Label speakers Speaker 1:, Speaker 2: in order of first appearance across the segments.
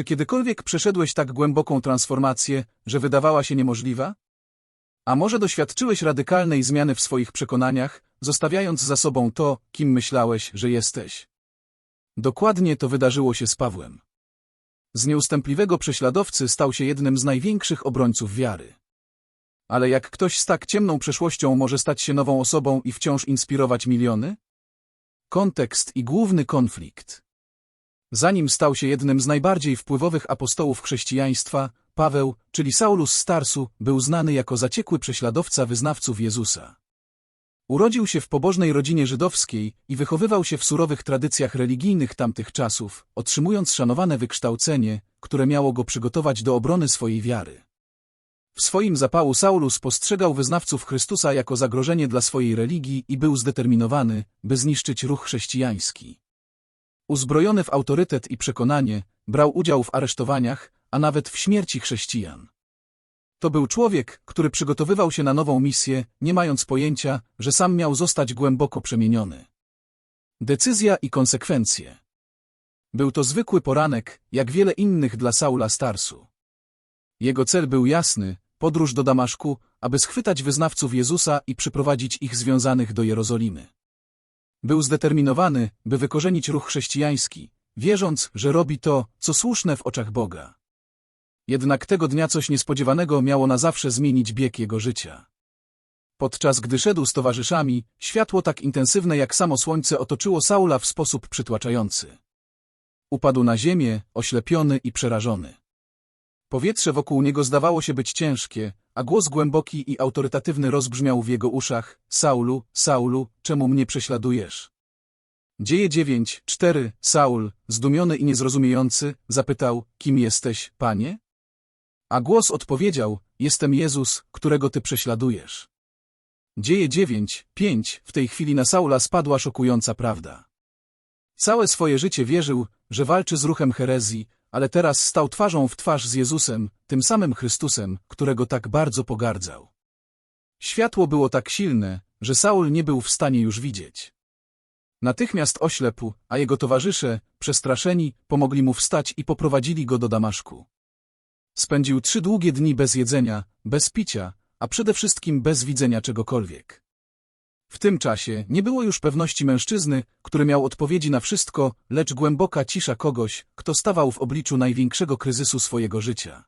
Speaker 1: Czy kiedykolwiek przeszedłeś tak głęboką transformację, że wydawała się niemożliwa? A może doświadczyłeś radykalnej zmiany w swoich przekonaniach, zostawiając za sobą to, kim myślałeś, że jesteś? Dokładnie to wydarzyło się z Pawłem. Z nieustępliwego prześladowcy stał się jednym z największych obrońców wiary. Ale jak ktoś z tak ciemną przeszłością może stać się nową osobą i wciąż inspirować miliony? Kontekst i główny konflikt. Zanim stał się jednym z najbardziej wpływowych apostołów chrześcijaństwa, Paweł, czyli Saulus z Tarsu, był znany jako zaciekły prześladowca wyznawców Jezusa. Urodził się w pobożnej rodzinie żydowskiej i wychowywał się w surowych tradycjach religijnych tamtych czasów, otrzymując szanowane wykształcenie, które miało go przygotować do obrony swojej wiary. W swoim zapału Saulus postrzegał wyznawców Chrystusa jako zagrożenie dla swojej religii i był zdeterminowany, by zniszczyć ruch chrześcijański. Uzbrojony w autorytet i przekonanie, brał udział w aresztowaniach, a nawet w śmierci chrześcijan. To był człowiek, który przygotowywał się na nową misję, nie mając pojęcia, że sam miał zostać głęboko przemieniony. Decyzja i konsekwencje. Był to zwykły poranek, jak wiele innych dla Saula Starsu. Jego cel był jasny, podróż do Damaszku, aby schwytać wyznawców Jezusa i przyprowadzić ich związanych do Jerozolimy. Był zdeterminowany, by wykorzenić ruch chrześcijański, wierząc, że robi to, co słuszne w oczach Boga. Jednak tego dnia coś niespodziewanego miało na zawsze zmienić bieg jego życia. Podczas gdy szedł z towarzyszami, światło tak intensywne jak samo słońce otoczyło Saula w sposób przytłaczający. Upadł na ziemię, oślepiony i przerażony. Powietrze wokół niego zdawało się być ciężkie, a głos głęboki i autorytatywny rozbrzmiał w jego uszach. Saulu, Saulu, czemu mnie prześladujesz? Dzieje 9, 4, Saul, zdumiony i niezrozumiejący, zapytał, kim jesteś, panie? A głos odpowiedział, jestem Jezus, którego ty prześladujesz. Dzieje 9, 5, w tej chwili na Saula spadła szokująca prawda. Całe swoje życie wierzył, że walczy z ruchem herezji, ale teraz stał twarzą w twarz z Jezusem, tym samym Chrystusem, którego tak bardzo pogardzał. Światło było tak silne, że Saul nie był w stanie już widzieć. Natychmiast oślepł, a jego towarzysze, przestraszeni, pomogli mu wstać i poprowadzili go do Damaszku. Spędził trzy długie dni bez jedzenia, bez picia, a przede wszystkim bez widzenia czegokolwiek. W tym czasie nie było już pewności mężczyzny, który miał odpowiedzi na wszystko, lecz głęboka cisza kogoś, kto stawał w obliczu największego kryzysu swojego życia.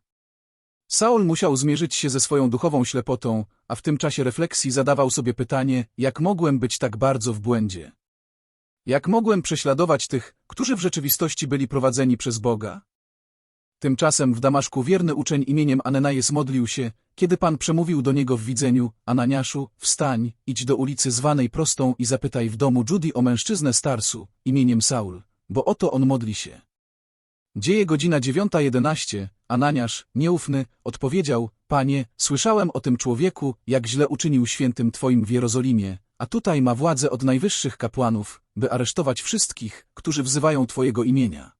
Speaker 1: Saul musiał zmierzyć się ze swoją duchową ślepotą, a w tym czasie refleksji zadawał sobie pytanie, jak mogłem być tak bardzo w błędzie? Jak mogłem prześladować tych, którzy w rzeczywistości byli prowadzeni przez Boga? Tymczasem w Damaszku wierny uczeń imieniem Anenajes modlił się, kiedy Pan przemówił do niego w widzeniu, Ananiaszu, wstań, idź do ulicy zwanej Prostą i zapytaj w domu Judy o mężczyznę Starsu, imieniem Saul, bo oto on modli się. Dzieje godzina 9.11, Ananiasz, nieufny, odpowiedział, Panie, słyszałem o tym człowieku, jak źle uczynił świętym Twoim w Jerozolimie, a tutaj ma władzę od najwyższych kapłanów, by aresztować wszystkich, którzy wzywają Twojego imienia.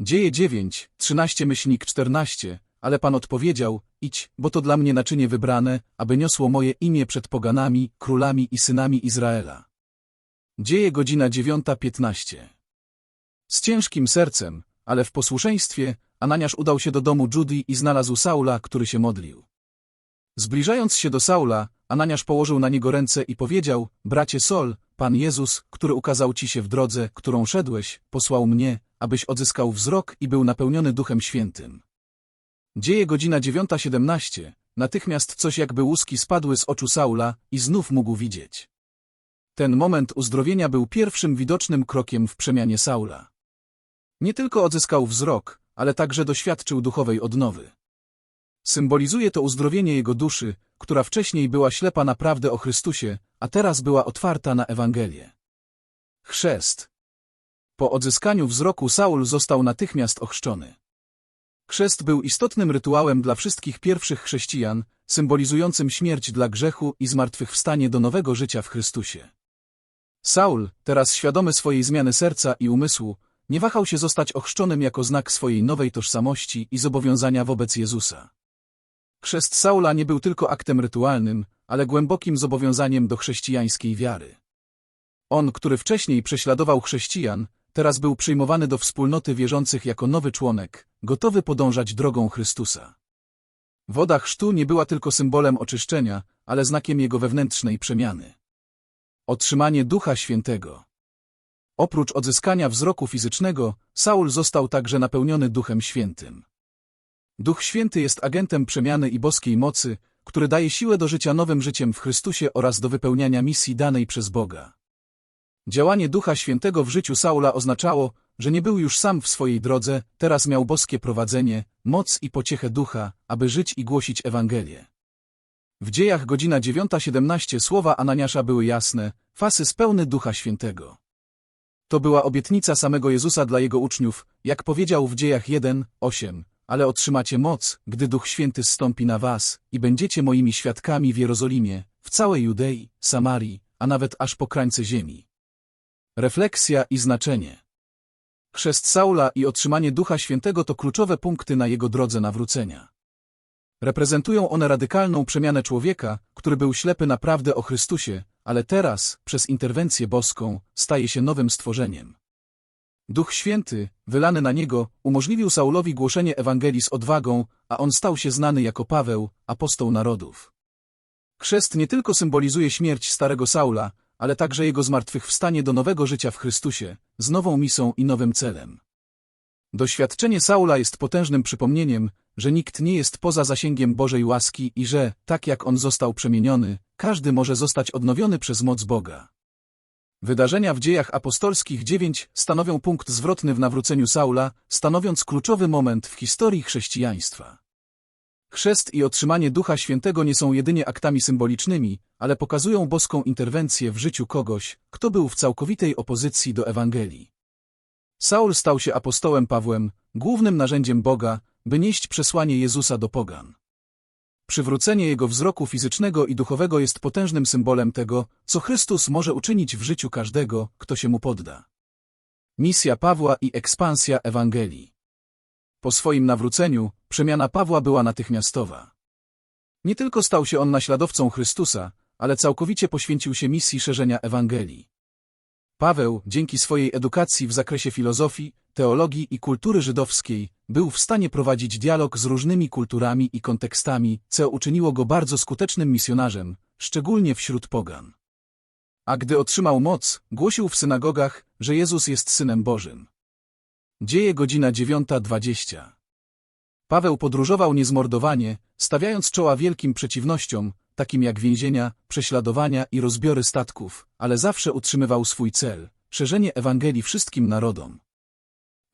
Speaker 1: Dzieje 9, 13 myślnik 14, ale Pan odpowiedział, idź, bo to dla mnie naczynie wybrane, aby niosło moje imię przed poganami, królami i synami Izraela. Dzieje godzina 9.15. Z ciężkim sercem, ale w posłuszeństwie, Ananiasz udał się do domu Judy i znalazł Saula, który się modlił. Zbliżając się do Saula, Ananiasz położył na niego ręce i powiedział, bracie Sol, Pan Jezus, który ukazał ci się w drodze, którą szedłeś, posłał mnie, abyś odzyskał wzrok i był napełniony Duchem Świętym. Dzieje godzina 9.17, natychmiast coś jakby łuski spadły z oczu Saula i znów mógł widzieć. Ten moment uzdrowienia był pierwszym widocznym krokiem w przemianie Saula. Nie tylko odzyskał wzrok, ale także doświadczył duchowej odnowy. Symbolizuje to uzdrowienie jego duszy, która wcześniej była ślepa na prawdę o Chrystusie, a teraz była otwarta na Ewangelię. Chrzest Po odzyskaniu wzroku Saul został natychmiast ochrzczony. Chrzest był istotnym rytuałem dla wszystkich pierwszych chrześcijan, symbolizującym śmierć dla grzechu i zmartwychwstanie do nowego życia w Chrystusie. Saul, teraz świadomy swojej zmiany serca i umysłu, nie wahał się zostać ochrzczonym jako znak swojej nowej tożsamości i zobowiązania wobec Jezusa. Chrzest Saula nie był tylko aktem rytualnym, ale głębokim zobowiązaniem do chrześcijańskiej wiary. On, który wcześniej prześladował chrześcijan, teraz był przyjmowany do wspólnoty wierzących jako nowy członek, gotowy podążać drogą Chrystusa. Woda chrztu nie była tylko symbolem oczyszczenia, ale znakiem jego wewnętrznej przemiany. Otrzymanie Ducha Świętego. Oprócz odzyskania wzroku fizycznego, Saul został także napełniony Duchem Świętym. Duch Święty jest agentem przemiany i boskiej mocy, który daje siłę do życia nowym życiem w Chrystusie oraz do wypełniania misji danej przez Boga. Działanie Ducha Świętego w życiu Saula oznaczało, że nie był już sam w swojej drodze, teraz miał boskie prowadzenie, moc i pociechę ducha, aby żyć i głosić Ewangelię. W dziejach godzina 9.17 słowa Ananiasza były jasne, fasy spełny Ducha Świętego. To była obietnica samego Jezusa dla jego uczniów, jak powiedział w dziejach 1:8, ale otrzymacie moc, gdy Duch Święty zstąpi na was i będziecie moimi świadkami w Jerozolimie, w całej Judei, Samarii, a nawet aż po krańce ziemi. Refleksja i znaczenie Chrzest Saula i otrzymanie Ducha Świętego to kluczowe punkty na jego drodze nawrócenia. Reprezentują one radykalną przemianę człowieka, który był ślepy naprawdę o Chrystusie, ale teraz, przez interwencję boską, staje się nowym stworzeniem. Duch Święty, wylany na niego, umożliwił Saulowi głoszenie Ewangelii z odwagą, a on stał się znany jako Paweł, apostoł narodów. Chrzest nie tylko symbolizuje śmierć starego Saula, ale także jego zmartwychwstanie do nowego życia w Chrystusie, z nową misją i nowym celem. Doświadczenie Saula jest potężnym przypomnieniem, że nikt nie jest poza zasięgiem Bożej łaski i że, tak jak on został przemieniony, każdy może zostać odnowiony przez moc Boga. Wydarzenia w dziejach apostolskich 9 stanowią punkt zwrotny w nawróceniu Saula, stanowiąc kluczowy moment w historii chrześcijaństwa. Chrzest i otrzymanie Ducha Świętego nie są jedynie aktami symbolicznymi, ale pokazują boską interwencję w życiu kogoś, kto był w całkowitej opozycji do Ewangelii. Saul stał się apostołem Pawłem, głównym narzędziem Boga, by nieść przesłanie Jezusa do pogan. Przywrócenie jego wzroku fizycznego i duchowego jest potężnym symbolem tego, co Chrystus może uczynić w życiu każdego, kto się mu podda. Misja Pawła i ekspansja Ewangelii Po swoim nawróceniu, przemiana Pawła była natychmiastowa. Nie tylko stał się on naśladowcą Chrystusa, ale całkowicie poświęcił się misji szerzenia Ewangelii. Paweł, dzięki swojej edukacji w zakresie filozofii, teologii i kultury żydowskiej, był w stanie prowadzić dialog z różnymi kulturami i kontekstami, co uczyniło go bardzo skutecznym misjonarzem, szczególnie wśród pogan. A gdy otrzymał moc, głosił w synagogach, że Jezus jest Synem Bożym. Dzieje godzina 9.20. Paweł podróżował niezmordowanie, stawiając czoła wielkim przeciwnościom, takim jak więzienia, prześladowania i rozbiory statków, ale zawsze utrzymywał swój cel – szerzenie Ewangelii wszystkim narodom.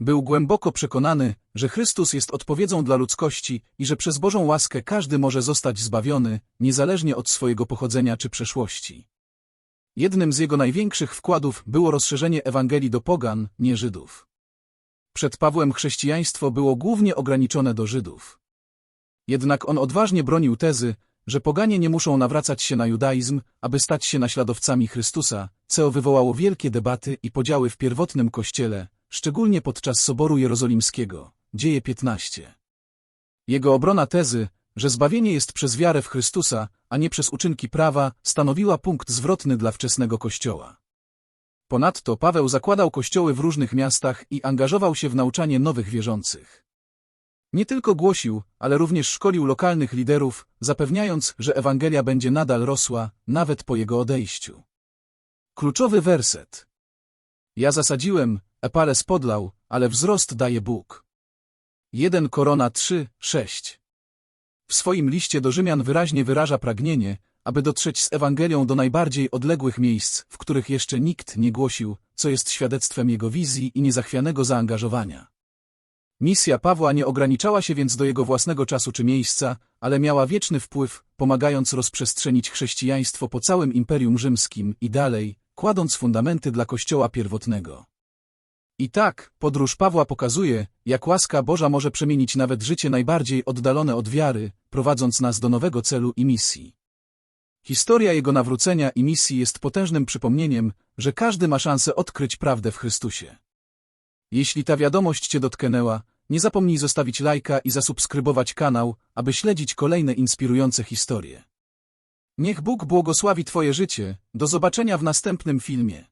Speaker 1: Był głęboko przekonany, że Chrystus jest odpowiedzią dla ludzkości i że przez Bożą łaskę każdy może zostać zbawiony, niezależnie od swojego pochodzenia czy przeszłości. Jednym z jego największych wkładów było rozszerzenie Ewangelii do pogan, nie Żydów. Przed Pawłem chrześcijaństwo było głównie ograniczone do Żydów. Jednak on odważnie bronił tezy, że poganie nie muszą nawracać się na judaizm, aby stać się naśladowcami Chrystusa, co wywołało wielkie debaty i podziały w pierwotnym kościele, szczególnie podczas Soboru Jerozolimskiego, dzieje 15. Jego obrona tezy, że zbawienie jest przez wiarę w Chrystusa, a nie przez uczynki prawa, stanowiła punkt zwrotny dla wczesnego Kościoła. Ponadto Paweł zakładał kościoły w różnych miastach i angażował się w nauczanie nowych wierzących. Nie tylko głosił, ale również szkolił lokalnych liderów, zapewniając, że Ewangelia będzie nadal rosła, nawet po jego odejściu. Kluczowy werset. Ja zasadziłem, Epales podlał, ale wzrost daje Bóg. 1 Korona 3, 6 W swoim liście do Rzymian wyraźnie wyraża pragnienie, aby dotrzeć z Ewangelią do najbardziej odległych miejsc, w których jeszcze nikt nie głosił, co jest świadectwem jego wizji i niezachwianego zaangażowania. Misja Pawła nie ograniczała się więc do jego własnego czasu czy miejsca, ale miała wieczny wpływ, pomagając rozprzestrzenić chrześcijaństwo po całym Imperium Rzymskim i dalej, kładąc fundamenty dla Kościoła pierwotnego. I tak, podróż Pawła pokazuje, jak łaska Boża może przemienić nawet życie najbardziej oddalone od wiary, prowadząc nas do nowego celu i misji. Historia jego nawrócenia i misji jest potężnym przypomnieniem, że każdy ma szansę odkryć prawdę w Chrystusie. Jeśli ta wiadomość Cię dotknęła, nie zapomnij zostawić lajka i zasubskrybować kanał, aby śledzić kolejne inspirujące historie. Niech Bóg błogosławi Twoje życie, do zobaczenia w następnym filmie.